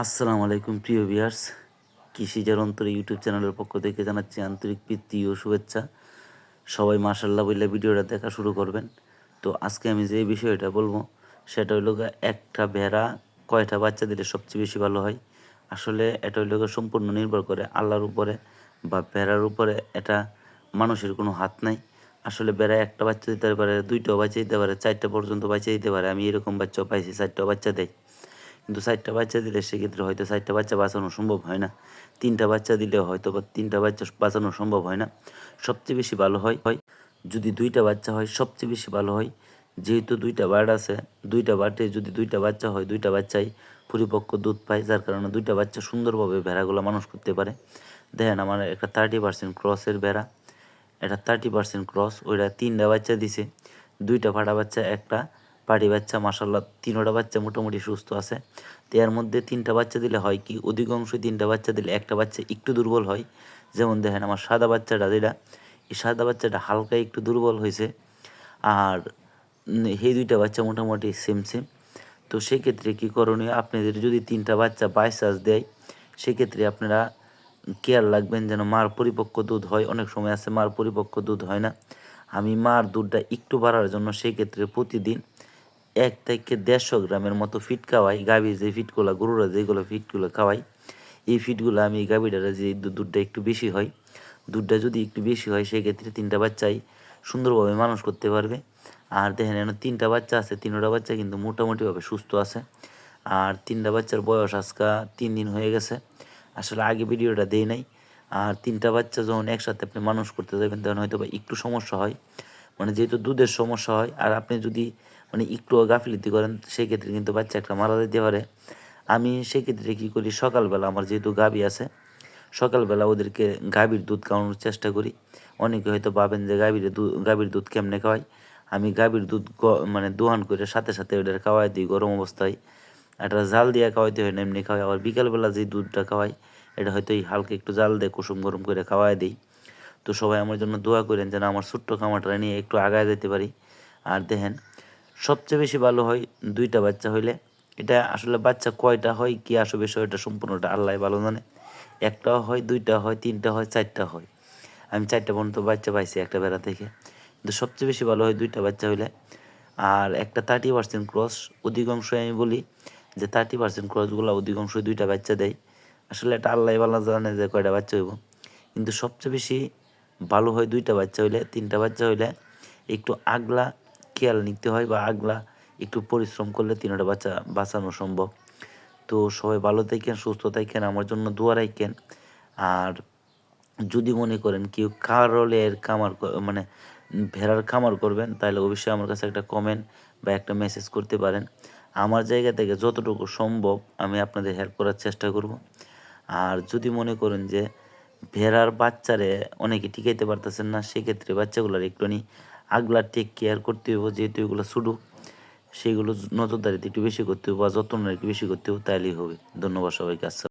আসসালামু আলাইকুম, প্রিয় ভিয়ার্স কৃষিজার অন্তরে ইউটিউব চ্যানেলের পক্ষ থেকে জানাচ্ছি আন্তরিক প্রীতি ও শুভেচ্ছা। সবাই মার্শাল্লাহ বললে ভিডিওটা দেখা শুরু করবেন। তো আজকে আমি যে বিষয়টা বলব, সেটা হইল একটা ভেড়া কয়টা বাচ্চা দিলে সবচেয়ে বেশি ভালো হয়? আসলে এটা হইল সম্পূর্ণ নির্ভর করে আল্লাহর উপরে বা ভেড়ার উপরে। এটা মানুষের কোনো হাত নাই। আসলে বেড়া একটা বাচ্চা দিতে পারে, দুইটাও বাচ্চা দিতে পারে, চারটা পর্যন্ত বাচ্চা দিতে পারে। আমি এরকম বাচ্চাও পাইছি, চারটাও বাচ্চা দেয়। কিন্তু চারটা বাচ্চা দিলে সেক্ষেত্রে হয়তো চারটা বাচ্চা বাঁচানো সম্ভব হয় না। তিনটা বাচ্চা দিলে হয়তো বা তিনটা বাচ্চা বাঁচানো সম্ভব হয় না। সবচেয়ে বেশি ভালো হয় হয় যদি দুইটা বাচ্চা হয়, সবচেয়ে বেশি ভালো হয় যেহেতু দুইটা বার্ড আছে, দুইটা বার্ডে যদি দুইটা বাচ্চা হয়, দুইটা বাচ্চাই পরিপক্ক দুধ পায়, যার কারণে দুইটা বাচ্চা সুন্দরভাবে ভেড়াগুলো মানুষ করতে পারে। দেখেন আমার একটা থার্টি পার্সেন্ট ক্রসের ভেড়া, এটা থার্টি পার্সেন্ট ক্রস ওইটা তিনটা বাচ্চা দিছে, দুইটা ফাটা বাচ্চা, একটা পাটি বাচ্চা মাসাল্লাহ তিনোটা বাচ্চা মোটামুটি সুস্থ আছে। তো এর মধ্যে তিনটা বাচ্চা দিলে হয় কি, অধিকাংশই তিনটা বাচ্চা দিলে একটা বাচ্চা একটু দুর্বল হয়। যেমন দেখেন আমার সাদা বাচ্চাটা যেটা, এই সাদা বাচ্চাটা হালকা একটু দুর্বল হয়েছে। আর এই দুইটা বাচ্চা মোটামুটি সেম সেম তো সেক্ষেত্রে কী করণীয়, আপনাদের যদি তিনটা বাচ্চা বাই বাইসাস দেয়, সেক্ষেত্রে আপনারা কেয়ার লাগবেন যেন মার পরিপক্ক দুধ হয়। অনেক সময় আছে মার পরিপক্ক দুধ হয় না। আমি মার দুধটা একটু বাড়ার জন্য সেক্ষেত্রে প্রতিদিন এক থেকে দেড়শো গ্রামের মতো ফিট খাওয়াই। গাভী যে ফিটগুলো গরুরা যেগুলো ফিটগুলো খাওয়াই, এই ফিটগুলো আমি গাভীটারে যে দুধটা একটু বেশি হয়, দুধটা যদি একটু বেশি হয়, সেক্ষেত্রে তিনটা বাচ্চাই সুন্দরভাবে মানুষ করতে পারবে। আর দেখেন, এখানে তিনটা বাচ্চা আছে, তিনটা বাচ্চা কিন্তু মোটামুটিভাবে সুস্থ আছে। আর তিনটা বাচ্চার বয়স আজকা তিন দিন হয়ে গেছে। আসলে আগে ভিডিওটা দেই নাই। আর তিনটা বাচ্চা যখন একসাথে আপনি মানুষ করতে যাবেন, তখন হয়তো বা একটু সমস্যা হয়। মানে যেহেতু দুধের সমস্যা হয়, আর আপনি যদি মানে একটু গাফিলিতি করেন, সেক্ষেত্রে কিন্তু বাচ্চা একটা মারা যেতে পারে। আমি সেক্ষেত্রে কী করি? সকালবেলা আমার যেহেতু গাবি আছে, সকালবেলা ওদেরকে গাভীর দুধ খাওয়ানোর চেষ্টা করি। অনেকে হয়তো ভাবেন যে গাভীর দুধ গাভীর দুধ কেমনে খাওয়াই? আমি গাভীর দুধ মানে দোহান করে সাথে সাথে ওদের খাওয়াই দিই গরম অবস্থায়। একটা জাল দিয়ে খাওয়াইতে হয় না, এমনি খাওয়াই। আবার বিকালবেলা যে দুধটা খাওয়াই, এটা হয়তো এই হালকা একটু জাল দিয়ে কুসুম গরম করে খাওয়াই দিই। তো সবাই আমার জন্য দোয়া করেন যেন আমার ছোট্ট খামারটা নিয়ে একটু আগায় যেতে পারি। আর দেখেন সবচেয়ে বেশি ভালো হয় দুইটা বাচ্চা হইলে। এটা আসলে বাচ্চা কয়টা হয়, কি আসবে বিষয়টা সম্পূর্ণটা আল্লাহ ভালো জানে। একটা হয়, দুইটা হয়, তিনটা হয়, চারটা হয়। আমি চারটা পর্যন্ত বাচ্চা পাইছি একটা বেড়া থেকে। কিন্তু সবচেয়ে বেশি ভালো হয় দুইটা বাচ্চা হইলে। আর একটা থার্টি পার্সেন্ট ক্রস অধিকাংশই আমি বলি যে থার্টি পার্সেন্ট ক্রসগুলো অধিকাংশই দুইটা বাচ্চা দেয়। আসলে এটা আল্লাহ ভালো জানে যে কয়টা বাচ্চা হইব। কিন্তু সবচেয়ে বেশি ভালো হয় দুইটা বাচ্চা হইলে, তিনটা বাচ্চা হইলে একটু আগলা খেয়াল নিতে হয় বা আগলা একটু পরিশ্রম করলে তিনটা বাচ্চা বাঁচানো সম্ভব। তো সবাই ভালো থাকেন, সুস্থ থাকেন, আমার জন্য দোয়া রাখেন। আর যদি মনে করেন কেউ কারলের কামার মানে ভেড়ার খামার করবেন, তাহলে অবশ্যই আমার কাছে একটা কমেন্ট বা একটা মেসেজ করতে পারেন। আমার জায়গা থেকে যতটুকু সম্ভব আমি আপনাদের হেল্প করার চেষ্টা করব। আর যদি মনে করেন যে ভেড়ার বাচ্চারে অনেকে টিকাইতে পারতেছেন না, সেক্ষেত্রে বাচ্চাগুলোর একটুখানি আগলা টেক কেয়ার করতে হবে যেহেতু এগুলো শুধু সেগুলো নজরদারিতে একটু বেশি করতে হবে বা যত্ন একটু বেশি করতে হবে তাইলেই হবে। ধন্যবাদ সবাইকে, আসসালাম